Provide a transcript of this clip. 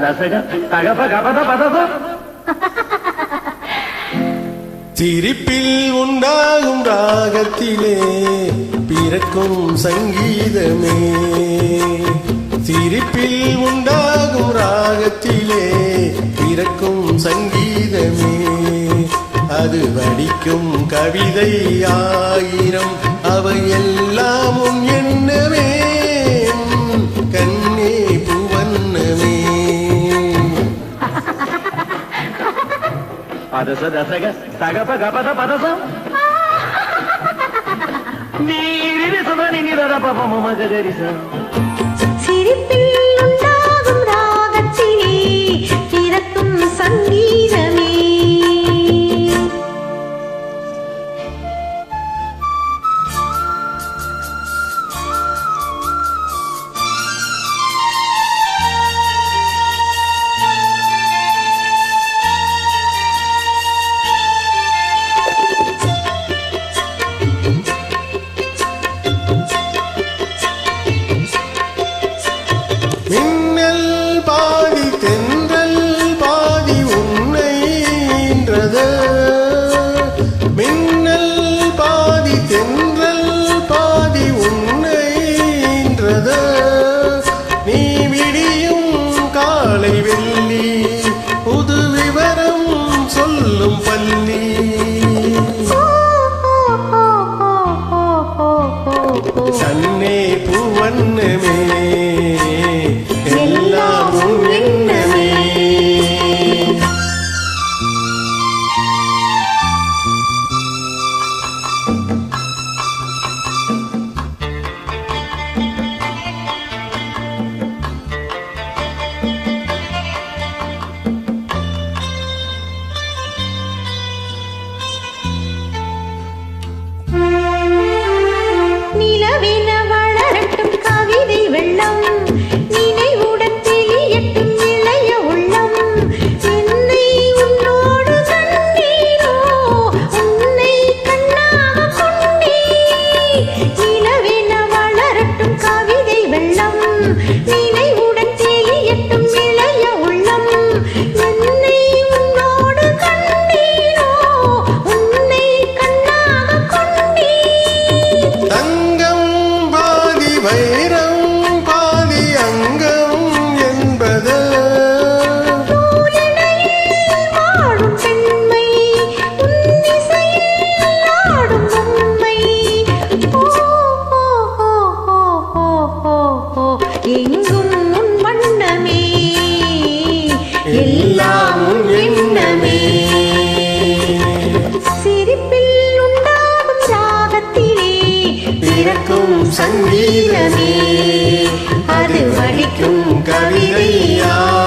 da sa ga ta ga pa ga pa da pa da sa சிரிப்பில் உண்டாகும் ராகத்திலே பிறக்கும் சங்கீதமே சிரிப்பில் உண்டாகும் ராகத்திலே பிறக்கும் சங்கீதமே. அது வடிக்கும் கவிதை ஆயிரம் அவை எல்லாம் உன் எண்ணமே உன் கண்ணே ada sa da sa ga ta ga pa மின்னல் பாதி தென்றல் பாதி உன்னைன்றது மின்னல் பாதி தென்றல் பாதி உன்னைன்றது நீ விடியும் காலை வெள்ளி புது விவரம் சொல்லும் பள்ளி. சன்னே இருக்கும் சங்கீதமே. அது வடிக்கும் கவிதையா?